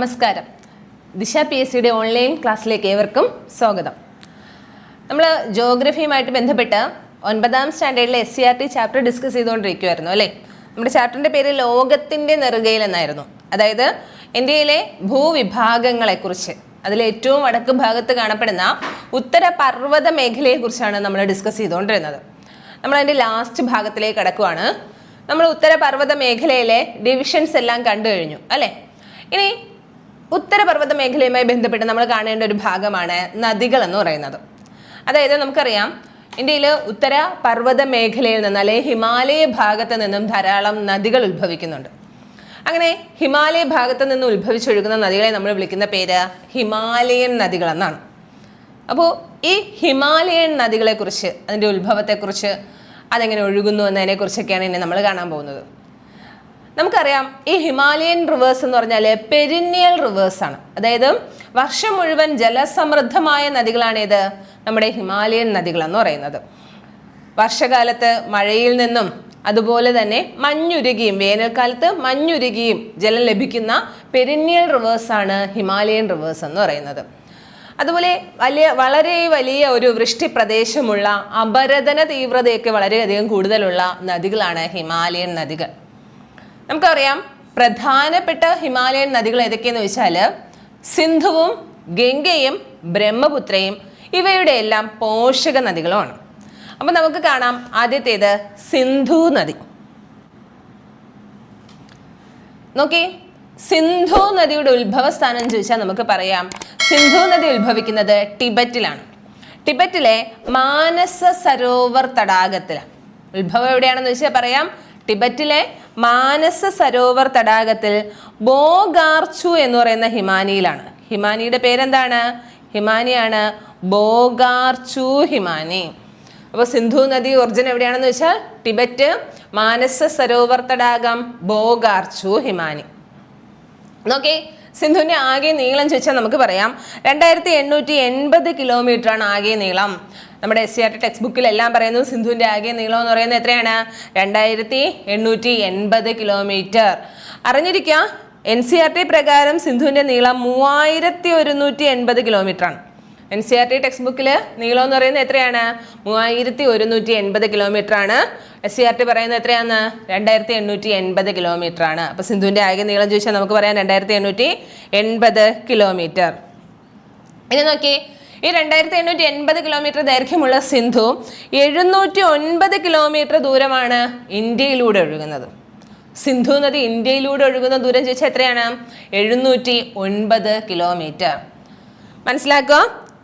നമസ്കാരം. ദിശ P S സിയുടെ ഓൺലൈൻ ക്ലാസ്സിലേക്ക് ഏവർക്കും സ്വാഗതം. നമ്മൾ ജോഗ്രഫിയുമായിട്ട് ബന്ധപ്പെട്ട് ഒൻപതാം സ്റ്റാൻഡേർഡിലെ S C R T chapter discuss ചെയ്തുകൊണ്ടിരിക്കുമായിരുന്നു അല്ലേ? നമ്മുടെ ചാപ്റ്ററിന്റെ പേര് ലോകത്തിന്റെ നെറുകയിൽ എന്നായിരുന്നു. അതായത് ഇന്ത്യയിലെ ഭൂവിഭാഗങ്ങളെക്കുറിച്ച്. അതിൽ ഏറ്റവും വടക്ക് ഭാഗത്ത് കാണപ്പെടുന്ന ഉത്തര പർവത മേഖലയെക്കുറിച്ചാണ് നമ്മൾ ഡിസ്കസ് ചെയ്തുകൊണ്ടിരുന്നത്. നമ്മൾ അതിന്റെ ലാസ്റ്റ് ഭാഗത്തിലേക്ക് കടക്കുവാണ്. നമ്മൾ ഉത്തര പർവത മേഖലയിലെ ഡിവിഷൻസ് എല്ലാം കണ്ടു കഴിഞ്ഞു അല്ലേ? ഇനി ഉത്തരപർവത മേഖലയുമായി ബന്ധപ്പെട്ട് നമ്മൾ കാണേണ്ട ഒരു ഭാഗമാണ് നദികൾ എന്ന് പറയുന്നത്. അതായത് നമുക്കറിയാം ഇന്ത്യയിൽ ഉത്തര പർവത മേഖലയിൽ നിന്ന് അല്ലെങ്കിൽ ഹിമാലയ ഭാഗത്ത് നിന്നും ധാരാളം നദികൾ ഉത്ഭവിക്കുന്നുണ്ട്. അങ്ങനെ ഹിമാലയ ഭാഗത്ത് നിന്ന് ഉത്ഭവിച്ചൊഴുകുന്ന നദികളെ നമ്മൾ വിളിക്കുന്ന പേര് ഹിമാലയൻ നദികൾ എന്നാണ്. അപ്പോൾ ഈ ഹിമാലയൻ നദികളെക്കുറിച്ച് അതിന്റെ ഉത്ഭവത്തെക്കുറിച്ച് അതെങ്ങനെ ഒഴുകുന്നു എന്നതിനെക്കുറിച്ചൊക്കെയാണ് ഇനി നമ്മൾ കാണാൻ പോകുന്നത്. നമുക്കറിയാം ഈ ഹിമാലയൻ റിവേഴ്സ് എന്ന് പറഞ്ഞാൽ പെരിനിയൽ റിവേഴ്സ് ആണ്. അതായത് വർഷം മുഴുവൻ ജലസമൃദ്ധമായ നദികളാണേത് നമ്മുടെ ഹിമാലയൻ നദികൾ എന്ന് പറയുന്നത്. വർഷകാലത്ത് മഴയിൽ നിന്നും അതുപോലെ തന്നെ മഞ്ഞുരുകിയും വേനൽക്കാലത്ത് മഞ്ഞുരുകിയും ജലം ലഭിക്കുന്ന പെരിനിയൽ റിവേഴ്സ് ആണ് ഹിമാലയൻ റിവേഴ്സ് എന്ന് പറയുന്നത്. അതുപോലെ വലിയ വളരെ വലിയ ഒരു വൃഷ്ടി പ്രദേശമുള്ള അപരതന തീവ്രതയൊക്കെ വളരെയധികം കൂടുതലുള്ള നദികളാണ് ഹിമാലയൻ നദികൾ. നമുക്കറിയാം പ്രധാനപ്പെട്ട ഹിമാലയൻ നദികൾ ഏതൊക്കെയെന്ന് വെച്ചാൽ സിന്ധുവും ഗംഗയും ബ്രഹ്മപുത്രയും ഇവയുടെ എല്ലാം പോഷക നദികളുമാണ് അപ്പം നമുക്ക് കാണാം ആദ്യത്തേത് സിന്ധു നദി. നോക്കി സിന്ധു നദിയുടെ ഉത്ഭവസ്ഥാനം ചോദിച്ചാൽ നമുക്ക് പറയാം സിന്ധു നദി ഉത്ഭവിക്കുന്നത് ടിബറ്റിലാണ്. ടിബറ്റിലെ മാനസ സരോവർ തടാകത്തിലാണ്. ഉത്ഭവം എവിടെയാണെന്ന് ചോദിച്ചാൽ പറയാം ടിബറ്റിലെ മാനസ സരോവർ തടാകത്തിൽ ബോഗാർച്ചു എന്ന് പറയുന്ന ഹിമാനിയിലാണ്. ഹിമാനിയുടെ പേരെന്താണ്? ഹിമാനിയാണ് ബോഗാർച്ചു ഹിമാനി. അപ്പോൾ സിന്ധു നദി ഒറിജിൻ എവിടെയാണെന്ന് വെച്ചാൽ ടിബറ്റ് മാനസ സരോവർ തടാകം ബോഗാർച്ചു ഹിമാനി. നോക്കി സിന്ധുവിന്റെ ആകെ നീളം ചോദിച്ചാൽ നമുക്ക് പറയാം. രണ്ടായിരത്തി എണ്ണൂറ്റി എൺപത് കിലോമീറ്റർ ആണ് ആകെ നീളം. നമ്മുടെ S C R T text ബുക്കിൽ എല്ലാം പറയുന്നത് സിന്ധുവിന്റെ ആകെ നീളം എന്ന് പറയുന്നത് എത്രയാണ്? രണ്ടായിരത്തി എണ്ണൂറ്റി എൺപത് കിലോമീറ്റർ. അറിഞ്ഞിരിക്കുക എൻ സി ആർ ടി പ്രകാരം സിന്ധുവിന്റെ നീളം മൂവായിരത്തി ഒരുന്നൂറ്റി എൺപത് കിലോമീറ്റർ ആണ് N C R T text ബുക്കിൽ നീളം എന്ന് പറയുന്നത് എത്രയാണ്? മൂവായിരത്തി ഒരുന്നൂറ്റി എൺപത് കിലോമീറ്റർ ആണ് എസ് സി ആർ ടി പറയുന്നത് എത്രയാണ്? രണ്ടായിരത്തി എണ്ണൂറ്റി എൺപത് കിലോമീറ്റർ ആണ്. അപ്പോൾ സിന്ധുവിന്റെ ആകെ നീളം ചോദിച്ചാൽ നമുക്ക് പറയാം രണ്ടായിരത്തി എണ്ണൂറ്റി എൺപത് കിലോമീറ്റർ ഇനി നോക്കി. ഈ രണ്ടായിരത്തി എണ്ണൂറ്റി എൺപത് കിലോമീറ്റർ ദൈർഘ്യമുള്ള സിന്ധു എഴുന്നൂറ്റി ഒൻപത് കിലോമീറ്റർ ദൂരമാണ് ഇന്ത്യയിലൂടെ ഒഴുകുന്നത്. സിന്ധു നദി ഇന്ത്യയിലൂടെ ഒഴുകുന്ന ദൂരം ചോദിച്ചാൽ എത്രയാണ്? എഴുന്നൂറ്റി ഒൻപത് കിലോമീറ്റർ മനസ്സിലാക്കുക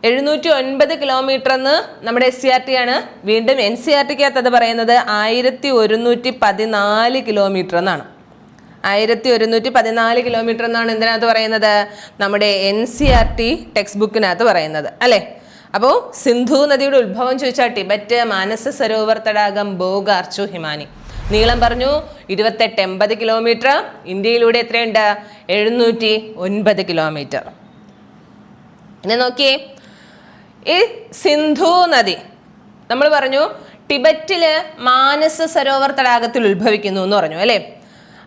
എഴുന്നൂറ്റി ഒൻപത് കിലോമീറ്റർ എന്ന് നമ്മുടെ എസ് സി ആർ ടി ആണ്. വീണ്ടും എൻ സി ആർ ടിക്കകത്ത് അത് പറയുന്നത് ആയിരത്തി ഒരുന്നൂറ്റി പതിനാല് കിലോമീറ്റർ എന്നാണ് ആയിരത്തി ഒരുന്നൂറ്റി പതിനാല് കിലോമീറ്റർ എന്നാണ് എന്തിനകത്ത് പറയുന്നത്? നമ്മുടെ N C R T text ബുക്കിനകത്ത് പറയുന്നത്. അല്ലേ? അപ്പോൾ സിന്ധു നദിയുടെ ഉത്ഭവം ചോദിച്ചാൽ ടിബറ്റ് മാനസ സരോവർ തടാകം ബോഗാർച്ചു ഹിമാനി. നീളം പറഞ്ഞു ഇരുപത്തെട്ട് എൺപത് കിലോമീറ്റർ. ഇന്ത്യയിലൂടെ എത്രയുണ്ട്? എഴുന്നൂറ്റി ഒൻപത് കിലോമീറ്റർ. പിന്നെ നോക്കിയേ. ഈ സിന്ധു നദി. നമ്മൾ പറഞ്ഞു ടിബറ്റിൽ മാനസ സരോവർ തടാകത്തിൽ ഉത്ഭവിക്കുന്നു എന്ന് പറഞ്ഞു അല്ലേ?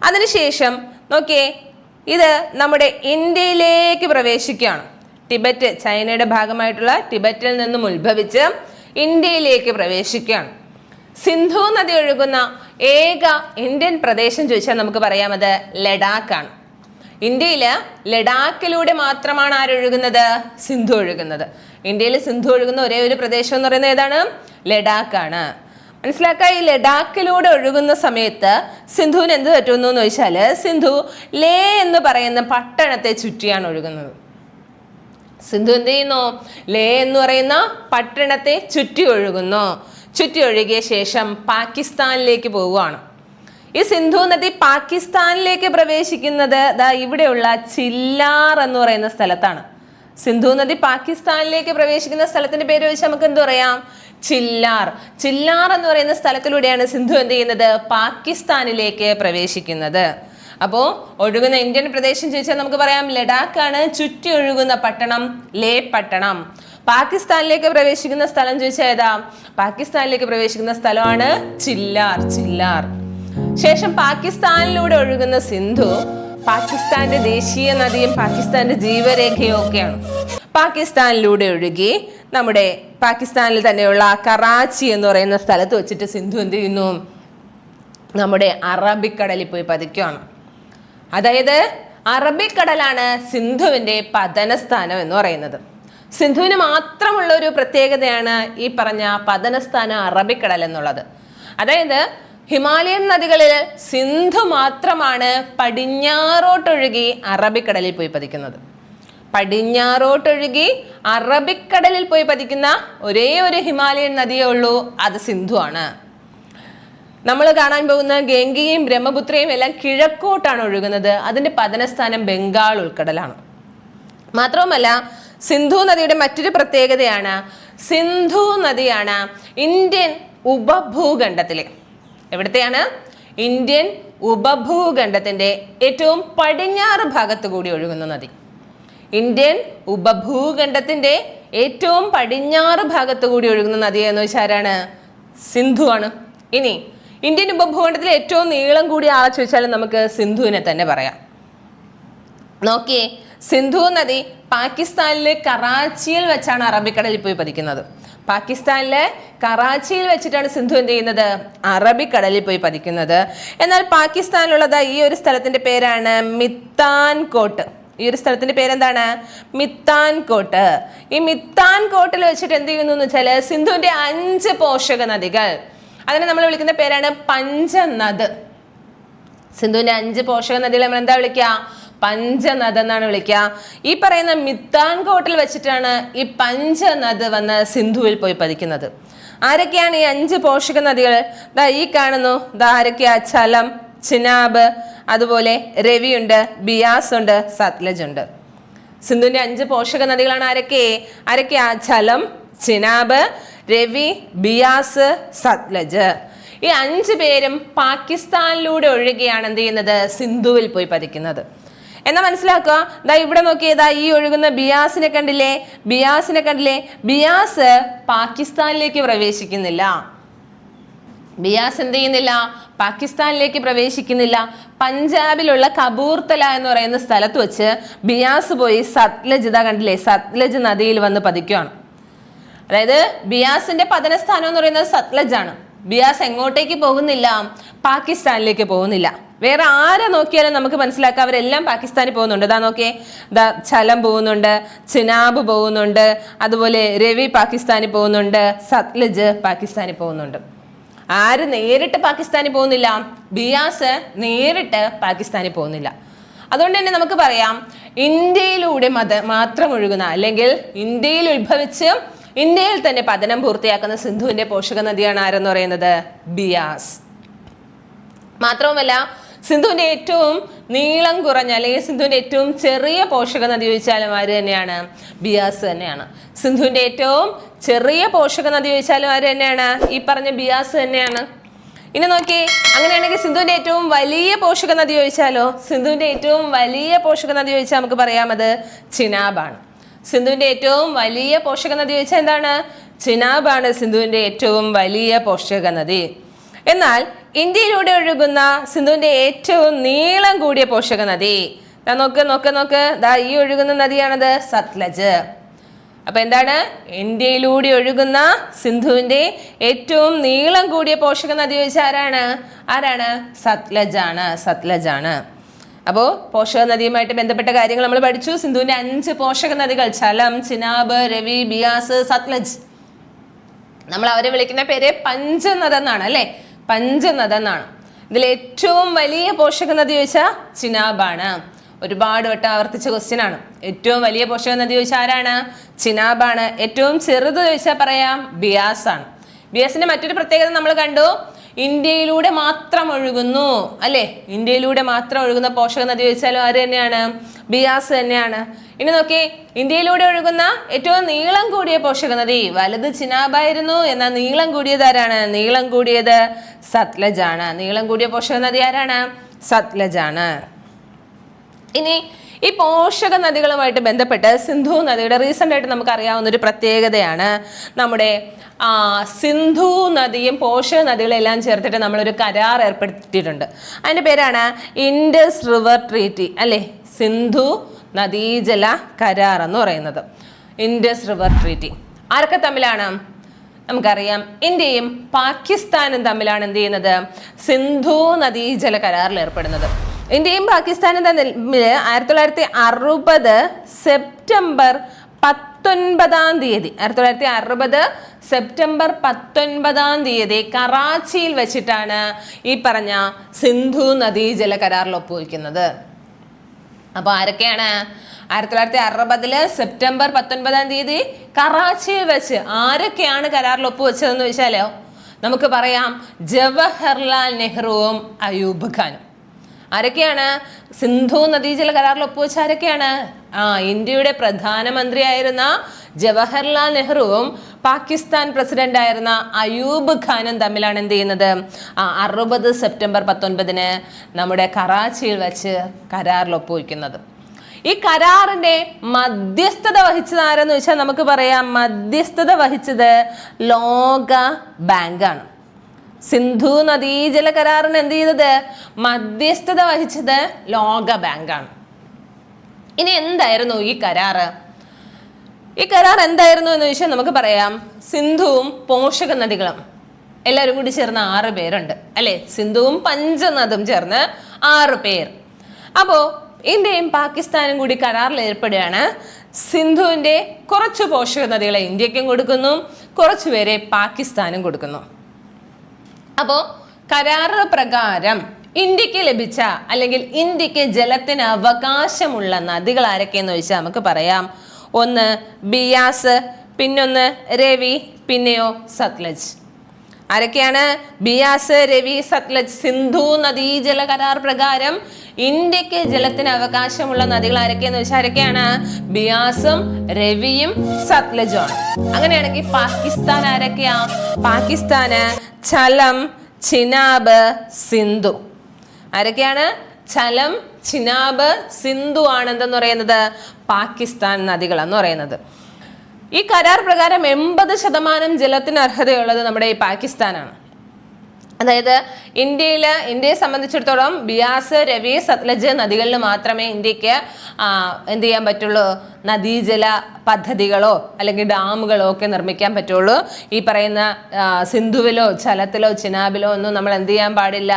അതിനുശേഷം നോക്കിയേ ഇത് നമ്മുടെ ഇന്ത്യയിലേക്ക് പ്രവേശിക്കുകയാണ്. ടിബറ്റ് ചൈനയുടെ ഭാഗമായിട്ടുള്ള ടിബറ്റിൽ നിന്നും ഉത്ഭവിച്ച് ഇന്ത്യയിലേക്ക് പ്രവേശിക്കുകയാണ്. സിന്ധു നദി ഒഴുകുന്ന ഏക ഇന്ത്യൻ പ്രദേശം ചോദിച്ചാൽ നമുക്ക് പറയാം അത് ലഡാക്കാണ്. ഇന്ത്യയിൽ ലഡാക്കിലൂടെ മാത്രമാണ് ആരൊഴുകുന്നത്? സിന്ധു ഒഴുകുന്നത്. ഇന്ത്യയിൽ സിന്ധു ഒഴുകുന്ന ഒരേ ഒരു പ്രദേശം എന്ന് പറയുന്നത് ഏതാണ്? ലഡാക്കാണ്. മനസ്സിലാക്കുക ഈ ലഡാക്കിലൂടെ ഒഴുകുന്ന സമയത്ത് സിന്ധുവിന് എന്ത് പറ്റുന്നു എന്ന് ചോദിച്ചാൽ സിന്ധു ലേ എന്ന് പറയുന്ന പട്ടണത്തെ ചുറ്റിയാണ് ഒഴുകുന്നത്. സിന്ധു എന്ത് ചെയ്യുന്നു? ലേ എന്ന് പറയുന്ന പട്ടണത്തെ ചുറ്റി ഒഴുകുന്നു. ചുറ്റി ഒഴുകിയ ശേഷം പാകിസ്ഥാനിലേക്ക് പോവുകയാണ്. ഈ സിന്ധു നദി പാകിസ്ഥാനിലേക്ക് പ്രവേശിക്കുന്നത് ഇവിടെയുള്ള ചില്ലാർ എന്ന് പറയുന്ന സ്ഥലത്താണ്. സിന്ധു നദി പാകിസ്ഥാനിലേക്ക് പ്രവേശിക്കുന്ന സ്ഥലത്തിന്റെ പേര് വെച്ച് നമുക്ക് എന്ത് പറയാം? ചില്ലാർ. ചില്ലാർ എന്ന് പറയുന്ന സ്ഥലത്തിലൂടെയാണ് സിന്ധു എന്ത് ചെയ്യുന്നത്? പാകിസ്ഥാനിലേക്ക് പ്രവേശിക്കുന്നത്. അപ്പോൾ ഒഴുകുന്ന ഇന്ത്യൻ പ്രദേശം ചോദിച്ചാൽ നമുക്ക് പറയാം ലഡാക്കാണ് ചുറ്റി ഒഴുകുന്ന പട്ടണം ലേ പട്ടണം. പാകിസ്ഥാനിലേക്ക് പ്രവേശിക്കുന്ന സ്ഥലം ചോദിച്ചാൽ ഏതാ? പാകിസ്ഥാനിലേക്ക് പ്രവേശിക്കുന്ന സ്ഥലമാണ് ചില്ലാർ ചില്ലാർ. ശേഷം പാകിസ്ഥാനിലൂടെ ഒഴുകുന്ന സിന്ധു പാകിസ്ഥാന്റെ ദേശീയ നദിയും പാകിസ്ഥാന്റെ ജീവരേഖയും ഒക്കെയാണ് പാകിസ്ഥാനിലൂടെ ഒഴുകി നമ്മുടെ പാകിസ്ഥാനിൽ തന്നെയുള്ള കറാച്ചി എന്ന് പറയുന്ന സ്ഥലത്ത് വെച്ചിട്ട് സിന്ധു എന്ത് ചെയ്യുന്നു? നമ്മുടെ അറബിക്കടലിൽ പോയി പതിക്കുകയാണ്. അതായത് അറബിക്കടലാണ് സിന്ധുവിന്റെ പതനസ്ഥാനം എന്ന് പറയുന്നത്. സിന്ധുവിന് മാത്രമുള്ള ഒരു പ്രത്യേകതയാണ് ഈ പറഞ്ഞ പതനസ്ഥാനം അറബിക്കടൽ എന്നുള്ളത്. അതായത് ഹിമാലയൻ നദികളിൽ സിന്ധു മാത്രമാണ് പടിഞ്ഞാറോട്ടൊഴുകി അറബിക്കടലിൽ പോയി പതിക്കുന്നത്. പടിഞ്ഞാറോട്ടൊഴുകി അറബിക്കടലിൽ പോയി പതിക്കുന്ന ഒരേ ഒരു ഹിമാലയൻ നദിയേ ഉള്ളൂ അത് സിന്ധു ആണ് നമ്മൾ കാണാൻ പോകുന്ന ഗംഗയും ബ്രഹ്മപുത്രയും എല്ലാം കിഴക്കോട്ടാണ് ഒഴുകുന്നത്. അതിന്റെ പതനസ്ഥാനം ബംഗാൾ ഉൾക്കടലാണ്. മാത്രവുമല്ല സിന്ധു നദിയുടെ മറ്റൊരു പ്രത്യേകതയാണ് സിന്ധു നദിയാണ് ഇന്ത്യൻ ഉപഭൂഖണ്ഡത്തിലെ എവിടത്തെയാണ്? ഇന്ത്യൻ ഉപഭൂഖണ്ഡത്തിന്റെ ഏറ്റവും പടിഞ്ഞാറ് ഭാഗത്ത് കൂടി ഒഴുകുന്ന നദി. ഇന്ത്യൻ ഉപഭൂഖണ്ഡത്തിന്റെ ഏറ്റവും പടിഞ്ഞാറ് ഭാഗത്ത് കൂടി ഒഴുകുന്ന നദി എന്ന് വെച്ചാൽ ആരാണ്? സിന്ധു ആണ്. ഇനി ഇന്ത്യൻ ഉപഭൂഖണ്ഡത്തിലെ ഏറ്റവും നീളം കൂടിയ ആളെ ചോദിച്ചാലും നമുക്ക് സിന്ധുവിനെ തന്നെ പറയാം. നോക്കിയേ സിന്ധു നദി പാകിസ്ഥാനിലെ കറാച്ചിയിൽ വെച്ചാണ് അറബിക്കടലിൽ പോയി പതിക്കുന്നത്. പാകിസ്ഥാനിലെ കറാച്ചിയിൽ വെച്ചിട്ടാണ് സിന്ധു എന്ത് ചെയ്യുന്നത്? അറബിക്കടലിൽ പോയി പതിക്കുന്നത്. എന്നാൽ പാകിസ്ഥാനിലുള്ളത് ഈ ഒരു സ്ഥലത്തിന്റെ പേരാണ് മിത്താൻ കോട്ട് ഈ ഒരു സ്ഥലത്തിന്റെ പേരെന്താണ്? മിത്താൻ കോട്ട് ഈ മിത്താൻ കോട്ടിൽ വെച്ചിട്ട് എന്ത് ചെയ്യുന്നു എന്ന് വെച്ചാൽ സിന്ധുവിന്റെ അഞ്ച് പോഷക നദികൾ. അതിനെ നമ്മൾ വിളിക്കുന്ന പേരാണ് പഞ്ചനദ്. സിന്ധുവിന്റെ അഞ്ച് പോഷക നദികൾ നമ്മൾ എന്താ വിളിക്കുക? പഞ്ചനദ എന്നാണ് വിളിക്കുക. ഈ പറയുന്ന മിത്താൻകോട്ടിൽ വെച്ചിട്ടാണ് ഈ പഞ്ചനദ് വന്ന് സിന്ധുവിൽ പോയി പതിക്കുന്നത്. ആരൊക്കെയാണ് ഈ അഞ്ച് പോഷക നദികൾ ദാ ഈ കാണുന്നു. ദാ ആരൊക്കെയാ? ചലം ചിനാബ് അതുപോലെ രവിയുണ്ട് ബിയാസ് ഉണ്ട് സത്ലജ് ഉണ്ട് സിന്ധുവിന്റെ അഞ്ച് പോഷക നദികളാണ് ആരൊക്കെ? ആരൊക്കെയാ? ചലം ചിനാബ് രവി ബിയാസ് സത്ലജ്. ഈ അഞ്ച് പേരും പാകിസ്ഥാനിലൂടെ ഒഴുകിയാണ് എന്ത് ചെയ്യുന്നത്? സിന്ധുവിൽ പോയി പതിക്കുന്നത്. എന്നാ മനസ്സിലാക്കുക? ദാ ഇവിടെ നോക്കിയതാ ഈ ഒഴുകുന്ന ബിയാസിനെ കണ്ടില്ലേ? ബിയാസിനെ കണ്ടില്ലേ? ബിയാസ് പാകിസ്ഥാനിലേക്ക് പ്രവേശിക്കുന്നില്ല. ബിയാസ് എന്ത് ചെയ്യുന്നില്ല? പാകിസ്ഥാനിലേക്ക് പ്രവേശിക്കുന്നില്ല. പഞ്ചാബിലുള്ള കബൂർത്തല എന്ന് പറയുന്ന സ്ഥലത്ത് വെച്ച് ബിയാസ് പോയി സത്ലജ് ഇതാ കണ്ടില്ലേ? സത്ലജ് നദിയിൽ വന്ന് പതിക്കുകയാണ്. അതായത് ബിയാസിന്റെ പതനസ്ഥാനം എന്ന് പറയുന്നത് സത്ലജ് ആണ് ബിയാസ് എങ്ങോട്ടേക്ക് പോകുന്നില്ല പാകിസ്ഥാനിലേക്ക് പോകുന്നില്ല. വേറെ ആരെ നോക്കിയാലും നമുക്ക് മനസ്സിലാക്കാം അവരെല്ലാം പാകിസ്ഥാനിൽ പോകുന്നുണ്ട്. ഇതാ നോക്കിയേ ദാ ചലം പോകുന്നുണ്ട് ചിനാബ് പോകുന്നുണ്ട് അതുപോലെ രവി പാകിസ്ഥാനിൽ പോകുന്നുണ്ട് സത്ലജ് പാകിസ്ഥാനിൽ പോകുന്നുണ്ട്. ആര് നേരിട്ട് പാകിസ്ഥാനിൽ പോകുന്നില്ല? ബിയാസ് നേരിട്ട് പാകിസ്ഥാനിൽ പോകുന്നില്ല. അതുകൊണ്ട് തന്നെ നമുക്ക് പറയാം ഇന്ത്യയിലൂടെ മത മാത്രം ഒഴുകുന്ന അല്ലെങ്കിൽ ഇന്ത്യയിൽ ഉത്ഭവിച്ച് ഇന്ത്യയിൽ തന്നെ പതനം പൂർത്തിയാക്കുന്ന സിന്ധുവിന്റെ പോഷക നദിയാണ് ആരെന്ന് പറയുന്നത്? ബിയാസ്. മാത്രവുമല്ല സിന്ധുവിന്റെ ഏറ്റവും നീളം കുറഞ്ഞ അല്ലെങ്കിൽ സിന്ധുവിന്റെ ഏറ്റവും ചെറിയ പോഷക നദി ചോദിച്ചാലും ആര് തന്നെയാണ്? ബിയാസ് തന്നെയാണ്. സിന്ധുവിന്റെ ഏറ്റവും ചെറിയ പോഷക നദി ചോദിച്ചാലും ആര് തന്നെയാണ്? ഈ പറഞ്ഞ ബിയാസ് തന്നെയാണ്. ഇനി നോക്കി അങ്ങനെയാണെങ്കിൽ സിന്ധുവിന്റെ ഏറ്റവും വലിയ പോഷക നദി ചോദിച്ചാലോ? സിന്ധുവിന്റെ ഏറ്റവും വലിയ പോഷക നദി ചോദിച്ചാൽ നമുക്ക് പറയാം അത് ചിനാബാണ്. സിന്ധുവിന്റെ ഏറ്റവും വലിയ പോഷക നദി ചോദിച്ചാൽ എന്താണ്? ചിനാബാണ് സിന്ധുവിന്റെ ഏറ്റവും വലിയ പോഷക നദി എന്നാൽ ഇന്ത്യയിലൂടെ ഒഴുകുന്ന സിന്ധുവിന്റെ ഏറ്റവും നീളം കൂടിയ പോഷക നദി നോക്ക് നോക്ക് നോക്ക്. ദാ ഈ ഒഴുകുന്ന നദിയാണത് സത്ലജ്. അപ്പൊ എന്താണ്? ഇന്ത്യയിലൂടെ ഒഴുകുന്ന സിന്ധുവിന്റെ ഏറ്റവും നീളം കൂടിയ പോഷക നദി ചോദിച്ചാൽ ആരാണ്? ആരാണ്? സത്ലജ് ആണ് സത്ലജ് ആണ് അപ്പോൾ പോഷക നദിയുമായിട്ട് ബന്ധപ്പെട്ട കാര്യങ്ങൾ നമ്മൾ പഠിച്ചു. സിന്ധുവിന്റെ അഞ്ച് പോഷക നദികൾ ചലം ചിനാബ് രവി ബിയാസ് സത്ലജ്. നമ്മൾ അവരെ വിളിക്കുന്ന പേര് പഞ്ചനദ എന്നാണ് അല്ലേ? പഞ്ചനദ എന്നാണ്. ഇതിൽ ഏറ്റവും വലിയ പോഷക നദി ചോദിച്ചാൽ ചിനാബാണ്. ഒരുപാട് വട്ടം ആവർത്തിച്ച ക്വസ്റ്റ്യൻ ആണ്. ഏറ്റവും വലിയ പോഷക നദി ചോദിച്ചാൽ ആരാണ്? ചിനാബാണ്. ഏറ്റവും ചെറുത് ചോദിച്ചാൽ പറയാം ബിയാസ് ആണ് ബിയാസിന്റെ മറ്റൊരു പ്രത്യേകത നമ്മൾ കണ്ടു. ഇന്ത്യയിലൂടെ മാത്രം ഒഴുകുന്നു അല്ലേ? ഇന്ത്യയിലൂടെ മാത്രം ഒഴുകുന്ന പോഷക നദി ചോദിച്ചാലും ആര് തന്നെയാണ്? ബിയാസ് തന്നെയാണ്. ഇനി നോക്കി ഇന്ത്യയിലൂടെ ഒഴുകുന്ന ഏറ്റവും നീളം കൂടിയ പോഷക നദി വലത് ചിനാബായിരുന്നു. എന്നാൽ നീളം കൂടിയത് ആരാണ്? നീളം കൂടിയത് സത്ലജാണ്. നീളം കൂടിയ പോഷക നദി ആരാണ്? സത്ലജാണ്. ഇനി ഈ പോഷക നദികളുമായിട്ട് ബന്ധപ്പെട്ട് സിന്ധു നദിയുടെ റീസെന്റ് ആയിട്ട് നമുക്ക് അറിയാവുന്ന ഒരു പ്രത്യേകതയാണ് നമ്മുടെ സിന്ധു നദിയും പോഷക നദികളെല്ലാം ചേർത്തിട്ട് നമ്മളൊരു കരാർ ഏർപ്പെടുത്തിയിട്ടുണ്ട്. അതിന്റെ പേരാണ് ഇൻഡസ് റിവർ ട്രീറ്റി അല്ലേ? സിന്ധു നദീജല കരാർ എന്ന് പറയുന്നത്. ഇൻഡസ് റിവർ ട്രീറ്റി ആരൊക്കെ തമ്മിലാണ്? നമുക്കറിയാം ഇന്ത്യയും പാകിസ്ഥാനും തമ്മിലാണ് എന്ത് ചെയ്യുന്നത്? സിന്ധു നദീജല കരാറിൽ ഏർപ്പെടുന്നത്. ഇന്ത്യയും പാകിസ്ഥാനും തമ്മിൽ ആയിരത്തി തൊള്ളായിരത്തി അറുപത് സെപ്റ്റംബർ പത്തൊൻപതാം തീയതി. ആയിരത്തി തൊള്ളായിരത്തി അറുപത് സെപ്റ്റംബർ പത്തൊൻപതാം തീയതി കറാച്ചിയിൽ വെച്ചിട്ടാണ് ഈ പറഞ്ഞ സിന്ധു നദീജല കരാറിൽ ഒപ്പുവയ്ക്കുന്നത് അപ്പോൾ ആരൊക്കെയാണ്? ആയിരത്തി തൊള്ളായിരത്തി അറുപതിൽ സെപ്റ്റംബർ പത്തൊൻപതാം തീയതി കറാച്ചിയിൽ വെച്ച് ആരൊക്കെയാണ് കരാറിൽ ഒപ്പുവെച്ചതെന്ന് വെച്ചാലോ നമുക്ക് പറയാം ജവഹർലാൽ നെഹ്റുവും അയൂബ് ഖാനും. ആരൊക്കെയാണ്? സിന്ധു നദീജല കരാറിൽ ഒപ്പുവെച്ച ആരൊക്കെയാണ്? ആ ഇന്ത്യയുടെ പ്രധാനമന്ത്രിയായിരുന്ന ജവഹർലാൽ നെഹ്റുവും പാകിസ്ഥാൻ പ്രസിഡന്റ് ആയിരുന്ന അയൂബ് ഖാനും തമ്മിലാണ് എന്ത് ചെയ്യുന്നത്? ആ അറുപത് സെപ്റ്റംബർ പത്തൊൻപതിന് നമ്മുടെ കറാച്ചിയിൽ വെച്ച് കരാറിൽ ഒപ്പുവയ്ക്കുന്നത് ഈ കരാറിന്റെ മധ്യസ്ഥത വഹിച്ചത് ആരെന്ന് വെച്ചാൽ നമുക്ക് പറയാം. മധ്യസ്ഥത വഹിച്ചത് ലോക ബാങ്കാണ്. സിന്ധു നദീജല കരാറിന് എന്ത് ചെയ്തത്? മധ്യസ്ഥത വഹിച്ചത് ലോക ബാങ്കാണ്. ഇനി എന്തായിരുന്നു ഈ കരാറ്? ഈ കരാർ എന്തായിരുന്നു എന്ന് ചോദിച്ചാൽ നമുക്ക് പറയാം. സിന്ധുവും പോഷക നദികളും. എല്ലാവരും കൂടി ചേർന്ന് ആറ് പേരുണ്ട്. അല്ലെ? സിന്ധുവും പഞ്ചനദും ചേർന്ന് ആറ് പേർ. അപ്പോൾ ഇന്ത്യയും പാകിസ്ഥാനും കൂടി കരാറിൽ ഏർപ്പെടുകയാണ്. സിന്ധുവിന്റെ കുറച്ച് പോഷക നദികളെ ഇന്ത്യക്കും കൊടുക്കുന്നു. കുറച്ച് പേരെ പാകിസ്ഥാനും കൊടുക്കുന്നു. അപ്പോൾ കരാറ് പ്രകാരം ഇന്ത്യയ്ക്ക് ലഭിച്ച അല്ലെങ്കിൽ ഇന്ത്യയ്ക്ക് ജലത്തിന് അവകാശമുള്ള നദികൾ ആരൊക്കെയെന്ന് ചോദിച്ചാൽ നമുക്ക് പറയാം. ഒന്ന് ബിയാസ് പിന്നൊന്ന് രവി പിന്നെയോ സത്ലജ്. ആരൊക്കെയാണ്? ബിയാസ് രവി സത്ലജ് സിന്ധു നദീജല കരാർ പ്രകാരം ഇന്ത്യയ്ക്ക് ജലത്തിന് അവകാശമുള്ള നദികൾ ആരൊക്കെയെന്ന് വെച്ചാൽ ആരൊക്കെയാണ്? ബിയാസും രവിയും സത്ലജും ആണ് അങ്ങനെയാണെങ്കിൽ പാകിസ്ഥാൻ ആരൊക്കെയാ? പാകിസ്ഥാന് ഛലം ചിനാബ് സിന്ധു. ആരൊക്കെയാണ്? ചലം ചിനാബ് സിന്ധു ആണ് എന്തെന്ന് പറയുന്നത്? പാകിസ്ഥാൻ നദികൾ എന്ന് പറയുന്നത്. ഈ കരാർ പ്രകാരം എൺപത് ശതമാനം ജലത്തിന് അർഹതയുള്ളത് നമ്മുടെ ഈ പാകിസ്ഥാനാണ്. അതായത് ഇന്ത്യയിൽ ഇന്ത്യയെ സംബന്ധിച്ചിടത്തോളം ബിയാസ് രവി സത്ലജ് നദികളിൽ മാത്രമേ ഇന്ത്യയ്ക്ക് എന്ത് ചെയ്യാൻ പറ്റുള്ളൂ? നദീജല പദ്ധതികളോ അല്ലെങ്കിൽ ഡാമുകളോ ഒക്കെ നിർമ്മിക്കാൻ പറ്റുള്ളൂ. ഈ പറയുന്ന സിന്ധുവിലോ ചലത്തിലോ ചിനാബിലോ ഒന്നും നമ്മൾ എന്ത് ചെയ്യാൻ പാടില്ല.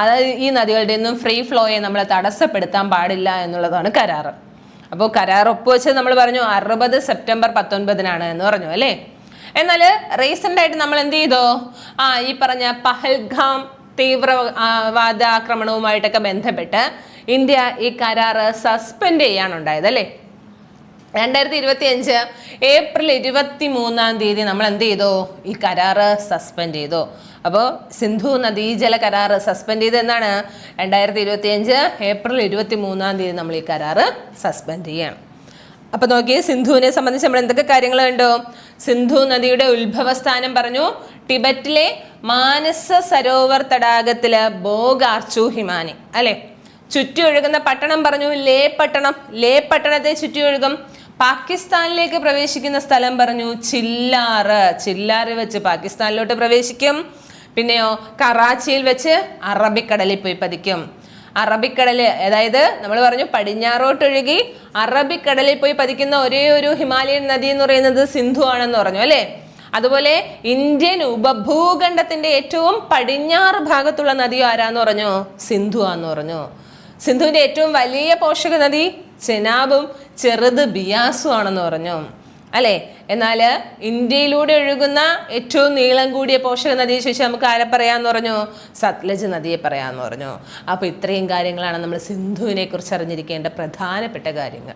അതായത് ഈ നദികളുടെ ഒന്നും ഫ്രീ ഫ്ലോയെ നമ്മൾ തടസ്സപ്പെടുത്താൻ പാടില്ല എന്നുള്ളതാണ് കരാറ്. അപ്പോൾ കരാർ ഒപ്പുവെച്ച് നമ്മൾ പറഞ്ഞു അറുപത് സെപ്റ്റംബർ പത്തൊൻപതിനാണ് എന്ന് പറഞ്ഞു അല്ലേ? എന്നാൽ റീസെന്റ് ആയിട്ട് നമ്മൾ എന്ത് ചെയ്തോ? ആ ഈ പറഞ്ഞ പഹൽഗാം തീവ്രവാദ ആക്രമണവുമായിട്ടൊക്കെ ബന്ധപ്പെട്ട് ഇന്ത്യ ഈ കരാറ് സസ്പെൻഡ് ചെയ്യാനുണ്ടായത് അല്ലേ? രണ്ടായിരത്തി ഇരുപത്തി അഞ്ച് ഏപ്രിൽ ഇരുപത്തി മൂന്നാം തീയതി നമ്മൾ എന്ത് ചെയ്തു? ഈ കരാറ് സസ്പെൻഡ് ചെയ്തു. അപ്പോൾ സിന്ധു നദീജല കരാറ് സസ്പെൻഡ് ചെയ്ത് എന്നാണ്? രണ്ടായിരത്തി ഇരുപത്തി അഞ്ച് ഏപ്രിൽ ഇരുപത്തി മൂന്നാം തീയതി നമ്മൾ ഈ കരാറ് സസ്പെൻഡ് ചെയ്യണം. അപ്പൊ നോക്കിയേ സിന്ധുവിനെ സംബന്ധിച്ച് നമ്മൾ എന്തൊക്കെ കാര്യങ്ങൾ കണ്ടോ? സിന്ധു നദിയുടെ ഉത്ഭവസ്ഥാനം പറഞ്ഞു. ടിബറ്റിലെ മാനസ സരോവർ തടാകത്തിൽ ബോഗാർച്ചു ഹിമാനി അല്ലെ? ചുറ്റി ഒഴുകുന്ന പട്ടണം പറഞ്ഞു ലേ പട്ടണം. ലേ പട്ടണത്തെ ചുറ്റി ഒഴുകും. പാകിസ്ഥാനിലേക്ക് പ്രവേശിക്കുന്ന സ്ഥലം പറഞ്ഞു ചില്ലാറ്. ചില്ലാറ് വെച്ച് പാകിസ്ഥാനിലോട്ട് പ്രവേശിക്കും. പിന്നെയോ കറാച്ചിയിൽ വെച്ച് അറബിക്കടലിൽ പോയി പതിക്കും. അറബിക്കടൽ അതായത് നമ്മൾ പറഞ്ഞു പടിഞ്ഞാറോട്ടൊഴുകി അറബിക്കടലിൽ പോയി പതിക്കുന്ന ഒരേ ഒരു ഹിമാലയൻ നദി എന്ന് പറയുന്നത് സിന്ധു ആണെന്ന് പറഞ്ഞു അല്ലേ? അതുപോലെ ഇന്ത്യൻ ഉപഭൂഖണ്ഡത്തിന്റെ ഏറ്റവും പടിഞ്ഞാറ് ഭാഗത്തുള്ള നദി ആരാന്ന് പറഞ്ഞു? സിന്ധു ആന്ന് പറഞ്ഞു. സിന്ധുവിന്റെ ഏറ്റവും വലിയ പോഷക നദി ചെനാബും ചെറുത് ബിയാസു ആണെന്ന് പറഞ്ഞു. അല്ലേ? എന്നാൽ ഇന്ത്യയിലൂടെ ഒഴുകുന്ന ഏറ്റവും നീളം കൂടിയ പോഷക നദിയെ ശേഷം നമുക്ക് ആരെ പറയാമെന്ന് പറഞ്ഞു? സത്ലജ് നദിയെ പറയാമെന്ന് പറഞ്ഞു. അപ്പോൾ ഇത്രയും കാര്യങ്ങളാണ് നമ്മൾ സിന്ധുവിനെ കുറിച്ച് അറിഞ്ഞിരിക്കേണ്ട പ്രധാനപ്പെട്ട കാര്യങ്ങൾ.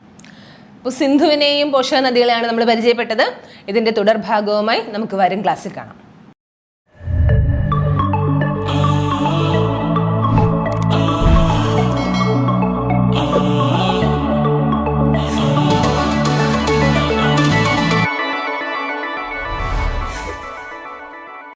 അപ്പോൾ സിന്ധുവിനെയും പോഷക നദികളെയാണ് നമ്മൾ പരിചയപ്പെട്ടത്. ഇതിന്റെ തുടർഭാഗവുമായി നമുക്ക് വരും ക്ലാസ്സിൽ കാണാം.